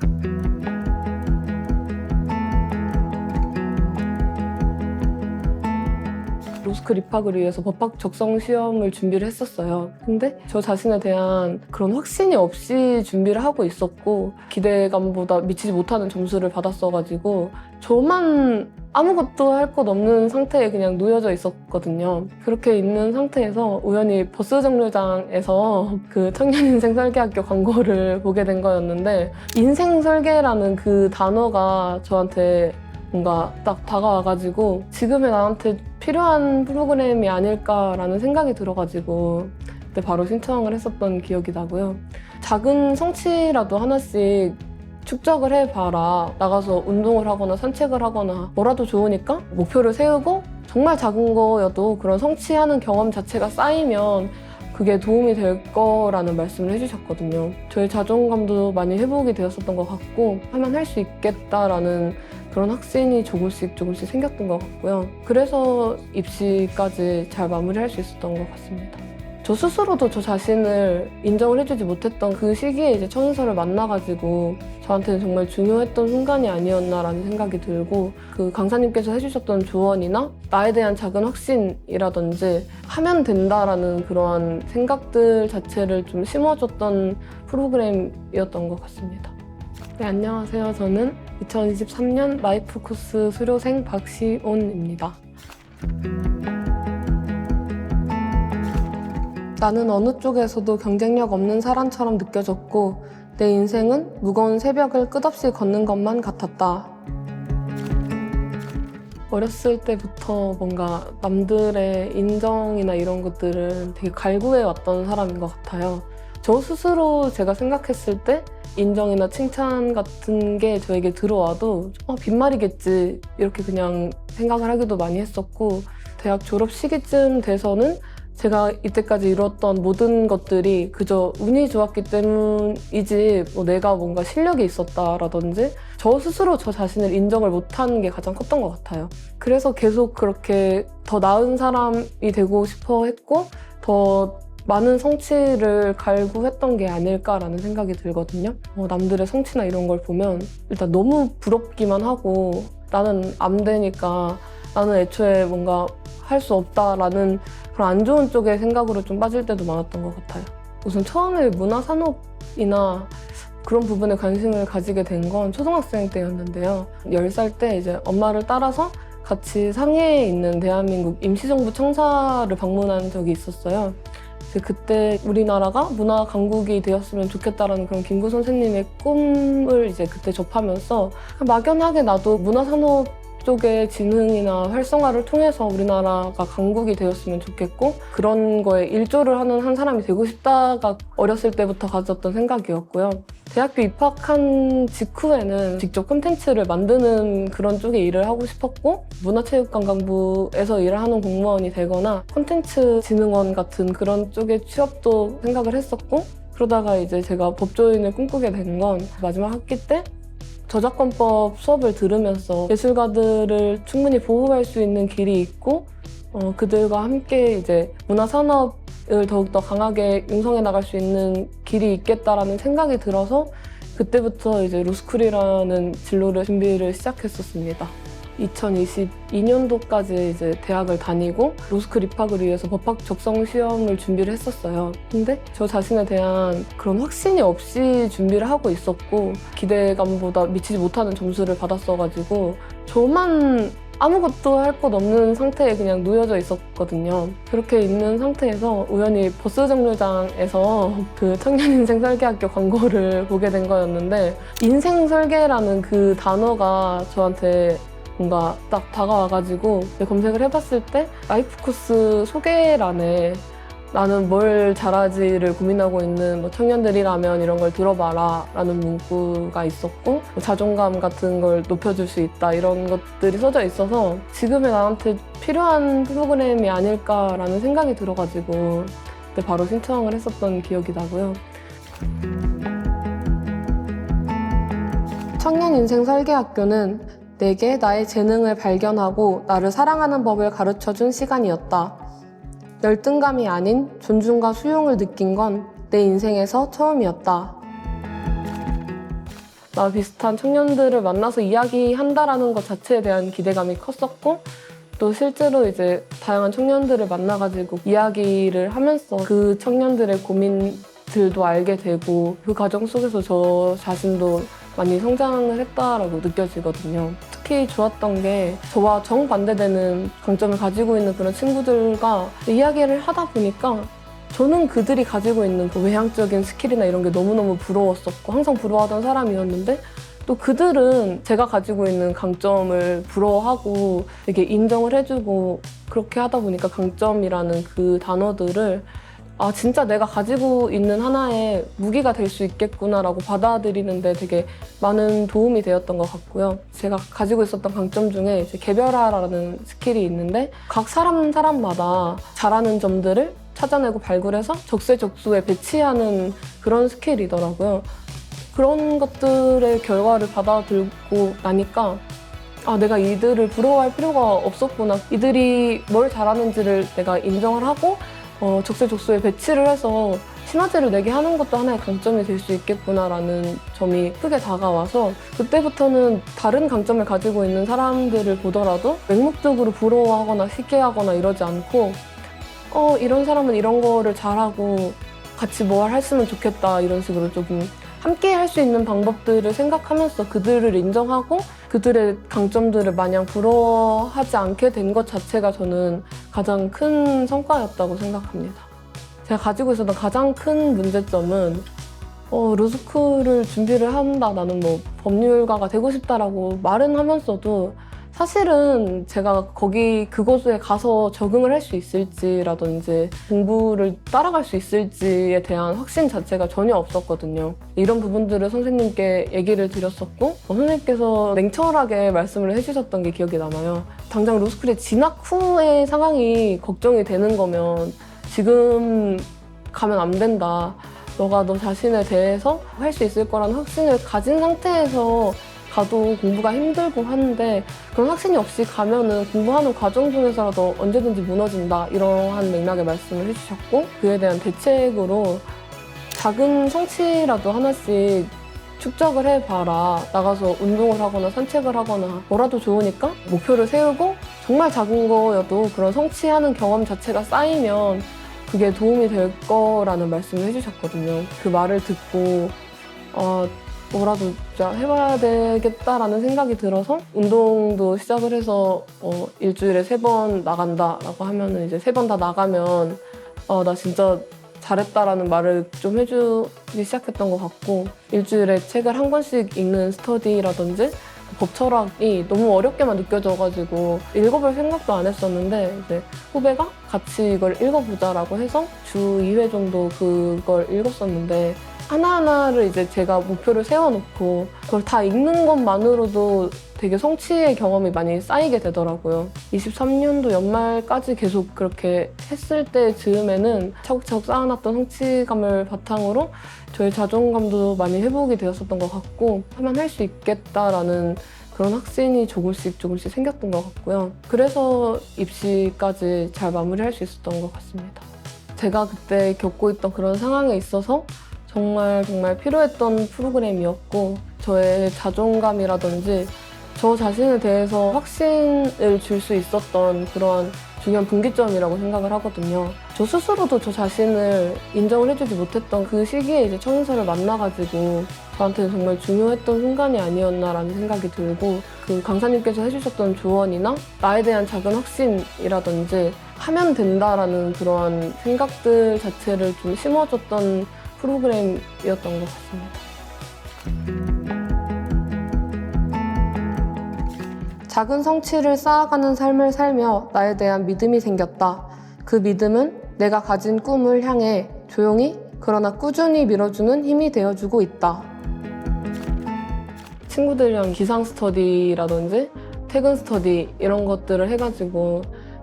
Thank you. 로스쿨 입학을 위해서 법학 적성 시험을 준비를 했었어요. 근데 저 자신에 대한 그런 확신이 없이 준비를 하고 있었고 기대감보다 미치지 못하는 점수를 받았어가지고 저만 아무것도 할 것 없는 상태에 그냥 놓여져 있었거든요. 그렇게 있는 상태에서 우연히 버스 정류장에서 그 청년인생 설계학교 광고를 보게 된 거였는데 인생 설계라는 그 단어가 저한테 뭔가 딱 다가와가지고 지금의 나한테 필요한 프로그램이 아닐까라는 생각이 들어가지고 그때 바로 신청을 했었던 기억이 나고요. 작은 성취라도 하나씩 축적을 해봐라. 나가서 운동을 하거나 산책을 하거나 뭐라도 좋으니까 목표를 세우고 정말 작은 거여도 그런 성취하는 경험 자체가 쌓이면 그게 도움이 될 거라는 말씀을 해주셨거든요. 저의 자존감도 많이 회복이 되었었던 것 같고 하면 할 수 있겠다라는 그런 확신이 조금씩 조금씩 생겼던 것 같고요. 그래서 입시까지 잘 마무리할 수 있었던 것 같습니다. 저 스스로도 저 자신을 인정을 해주지 못했던 그 시기에 이제 천은서를 만나가지고 저한테는 정말 중요했던 순간이 아니었나라는 생각이 들고 그 강사님께서 해주셨던 조언이나 나에 대한 작은 확신이라든지 하면 된다라는 그러한 생각들 자체를 좀 심어줬던 프로그램이었던 것 같습니다. 네, 안녕하세요. 저는 2023년 라이프 코스 수료생 박시온입니다. 나는 어느 쪽에서도 경쟁력 없는 사람처럼 느껴졌고 내 인생은 무거운 새벽을 끝없이 걷는 것만 같았다. 어렸을 때부터 뭔가 남들의 인정이나 이런 것들을 되게 갈구해 왔던 사람인 것 같아요. 저 스스로 제가 생각했을 때 인정이나 칭찬 같은 게 저에게 들어와도 어, 빈말이겠지 이렇게 그냥 생각을 하기도 많이 했었고 대학 졸업 시기쯤 돼서는 제가 이때까지 이뤘던 모든 것들이 그저 운이 좋았기 때문이지 뭐 내가 뭔가 실력이 있었다라든지 저 스스로 저 자신을 인정을 못하는 게 가장 컸던 것 같아요. 그래서 계속 그렇게 더 나은 사람이 되고 싶어 했고 더 많은 성취를 갈구했던 게 아닐까라는 생각이 들거든요. 어, 남들의 성취나 이런 걸 보면 일단 너무 부럽기만 하고 나는 안 되니까 나는 애초에 뭔가 할 수 없다라는 그런 안 좋은 쪽의 생각으로 좀 빠질 때도 많았던 것 같아요. 우선 처음에 문화 산업이나 그런 부분에 관심을 가지게 된 건 초등학생 때였는데요. 10살 때 이제 엄마를 따라서 같이 상해에 있는 대한민국 임시정부 청사를 방문한 적이 있었어요. 그때 우리나라가 문화 강국이 되었으면 좋겠다라는 그런 김구 선생님의 꿈을 이제 그때 접하면서 막연하게 나도 문화 산업 쪽의 진흥이나 활성화를 통해서 우리나라가 강국이 되었으면 좋겠고 그런 거에 일조를 하는 한 사람이 되고 싶다가 어렸을 때부터 가졌던 생각이었고요. 대학교 입학한 직후에는 직접 콘텐츠를 만드는 그런 쪽에 일을 하고 싶었고 문화체육관광부에서 일을 하는 공무원이 되거나 콘텐츠 진흥원 같은 그런 쪽의 취업도 생각을 했었고 그러다가 이제 제가 법조인을 꿈꾸게 된 건 마지막 학기 때 저작권법 수업을 들으면서 예술가들을 충분히 보호할 수 있는 길이 있고 어, 그들과 함께 이제 문화산업을 더욱더 강하게 융성해 나갈 수 있는 길이 있겠다라는 생각이 들어서 그때부터 이제 로스쿨이라는 진로를 준비를 시작했었습니다. 2022년도까지 이제 대학을 다니고 로스쿨 입학을 위해서 법학 적성 시험을 준비를 했었어요. 근데 저 자신에 대한 그런 확신이 없이 준비를 하고 있었고 기대감보다 미치지 못하는 점수를 받았어가지고 저만 아무것도 할 것 없는 상태에 그냥 놓여져 있었거든요. 그렇게 있는 상태에서 우연히 버스 정류장에서 그 청년 인생 설계학교 광고를 보게 된 거였는데 인생 설계라는 그 단어가 저한테 뭔가 딱 다가와가지고 검색을 해봤을 때 라이프 코스 소개란에 나는 뭘 잘하지를 고민하고 있는 뭐 청년들이라면 이런 걸 들어봐라 라는 문구가 있었고 뭐 자존감 같은 걸 높여줄 수 있다 이런 것들이 써져 있어서 지금의 나한테 필요한 프로그램이 아닐까라는 생각이 들어가지고 그때 바로 신청을 했었던 기억이 나고요. 청년 인생 설계학교는 내게 나의 재능을 발견하고 나를 사랑하는 법을 가르쳐 준 시간이었다. 열등감이 아닌 존중과 수용을 느낀 건 내 인생에서 처음이었다. 나 비슷한 청년들을 만나서 이야기한다라는 것 자체에 대한 기대감이 컸었고 또 실제로 이제 다양한 청년들을 만나가지고 이야기를 하면서 그 청년들의 고민들도 알게 되고 그 과정 속에서 저 자신도 많이 성장을 했다라고 느껴지거든요. 특히 좋았던 게 저와 정반대되는 강점을 가지고 있는 그런 친구들과 이야기를 하다 보니까 저는 그들이 가지고 있는 그 외향적인 스킬이나 이런 게 너무너무 부러웠었고 항상 부러워하던 사람이었는데 또 그들은 제가 가지고 있는 강점을 부러워하고 되게 인정을 해주고 그렇게 하다 보니까 강점이라는 그 단어들을 아 진짜 내가 가지고 있는 하나의 무기가 될 수 있겠구나라고 받아들이는데 되게 많은 도움이 되었던 것 같고요. 제가 가지고 있었던 강점 중에 이제 개별화라는 스킬이 있는데 각 사람 사람마다 잘하는 점들을 찾아내고 발굴해서 적세적소에 배치하는 그런 스킬이더라고요. 그런 것들의 결과를 받아들고 나니까 아, 내가 이들을 부러워할 필요가 없었구나. 이들이 뭘 잘하는지를 내가 인정을 하고 어, 적세적소에 배치를 해서 시너지를 내게 하는 것도 하나의 강점이 될 수 있겠구나라는 점이 크게 다가와서 그때부터는 다른 강점을 가지고 있는 사람들을 보더라도 맹목적으로 부러워하거나 시기하거나 이러지 않고 어, 이런 사람은 이런 거를 잘하고 같이 뭘 했으면 좋겠다 이런 식으로 조금 함께 할 수 있는 방법들을 생각하면서 그들을 인정하고 그들의 강점들을 마냥 부러워하지 않게 된 것 자체가 저는 가장 큰 성과였다고 생각합니다. 제가 가지고 있었던 가장 큰 문제점은 어, 로스쿨을 준비를 한다. 나는 뭐 법률가가 되고 싶다라고 말은 하면서도 사실은 제가 거기 그곳에 가서 적응을 할 수 있을지라든지 공부를 따라갈 수 있을지에 대한 확신 자체가 전혀 없었거든요. 이런 부분들을 선생님께 얘기를 드렸었고 어, 선생님께서 냉철하게 말씀을 해주셨던 게 기억이 남아요. 당장 로스쿨에 진학 후의 상황이 걱정이 되는 거면 지금 가면 안 된다. 너가 너 자신에 대해서 할 수 있을 거라는 확신을 가진 상태에서 가도 공부가 힘들고 하는데 그런 확신이 없이 가면은 공부하는 과정 중에서라도 언제든지 무너진다 이러한 맥락의 말씀을 해주셨고 그에 대한 대책으로 작은 성취라도 하나씩 축적을 해봐라. 나가서 운동을 하거나 산책을 하거나 뭐라도 좋으니까 목표를 세우고 정말 작은 거여도 그런 성취하는 경험 자체가 쌓이면 그게 도움이 될 거라는 말씀을 해주셨거든요. 그 말을 듣고 어, 뭐라도 진짜 해봐야 되겠다라는 생각이 들어서 운동도 시작을 해서 어, 일주일에 세 번 나간다라고 하면은 이제 세 번 다 나가면 어, 나 진짜 잘했다라는 말을 좀 해주기 시작했던 것 같고 일주일에 책을 한 권씩 읽는 스터디라든지 법 철학이 너무 어렵게만 느껴져가지고 읽어볼 생각도 안 했었는데 이제 후배가 같이 이걸 읽어보자라고 해서 주 2회 정도 그걸 읽었었는데 하나하나를 이제 제가 목표를 세워놓고 그걸 다 읽는 것만으로도 되게 성취의 경험이 많이 쌓이게 되더라고요. 23년도 연말까지 계속 그렇게 했을 때 즈음에는 차곡차곡 쌓아놨던 성취감을 바탕으로 저의 자존감도 많이 회복이 되었었던 것 같고 하면 할 수 있겠다라는 그런 확신이 조금씩 조금씩 생겼던 것 같고요. 그래서 입시까지 잘 마무리할 수 있었던 것 같습니다. 제가 그때 겪고 있던 그런 상황에 있어서 정말 정말 필요했던 프로그램이었고 저의 자존감이라든지 저 자신에 대해서 확신을 줄 수 있었던 그런 중요한 분기점이라고 생각을 하거든요. 저 스스로도 저 자신을 인정을 해주지 못했던 그 시기에 이제 청인서를 만나가지고 저한테는 정말 중요했던 순간이 아니었나라는 생각이 들고 그 강사님께서 해주셨던 조언이나 나에 대한 작은 확신이라든지 하면 된다라는 그러한 생각들 자체를 좀 심어줬던 프로그램이었던 것 같습니다. 작은 성취를 쌓아가는 삶을 살며 나에 대한 믿음이 생겼다. 그 믿음은 내가 가진 꿈을 향해 조용히 그러나 꾸준히 밀어주는 힘이 되어주고 있다. 친구들이랑 기상 스터디라든지 퇴근 스터디 이런 것들을 해가지고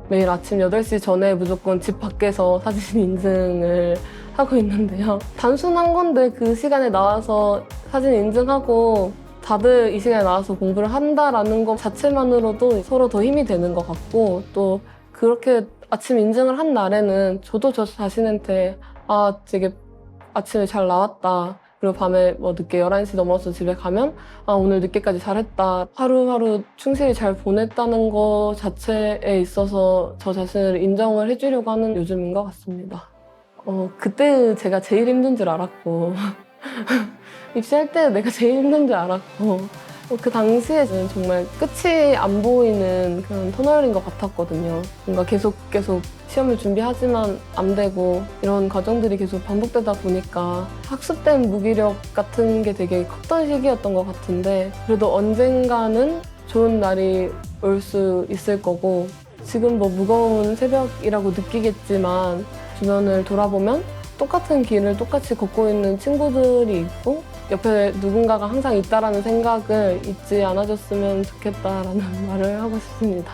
매일 아침 8시 전에 무조건 집 밖에서 사진 인증을 하고 있는데요. 단순한 건데 그 시간에 나와서 사진 인증하고 다들 이 시간에 나와서 공부를 한다라는 것 자체만으로도 서로 더 힘이 되는 것 같고 또 그렇게 아침 인증을 한 날에는 저도 저 자신한테 아 되게 아침에 잘 나왔다. 그리고 밤에 뭐 늦게 11시 넘어서 집에 가면 아 오늘 늦게까지 잘했다. 하루하루 충실히 잘 보냈다는 거 자체에 있어서 저 자신을 인정을 해주려고 하는 요즘인 것 같습니다 어 그때 제가 제일 힘든 줄 알았고 입시할 때 내가 제일 힘든 줄 알았고 어, 그 당시에는 정말 끝이 안 보이는 그런 터널인 것 같았거든요. 뭔가 계속 계속 시험을 준비하지만 안 되고 이런 과정들이 계속 반복되다 보니까 학습된 무기력 같은 게 되게 컸던 시기였던 것 같은데 그래도 언젠가는 좋은 날이 올 수 있을 거고 지금 뭐 무거운 새벽이라고 느끼겠지만 주변을 돌아보면 똑같은 길을 똑같이 걷고 있는 친구들이 있고 옆에 누군가가 항상 있다라는 생각을 잊지 않아줬으면 좋겠다라는 말을 하고 싶습니다.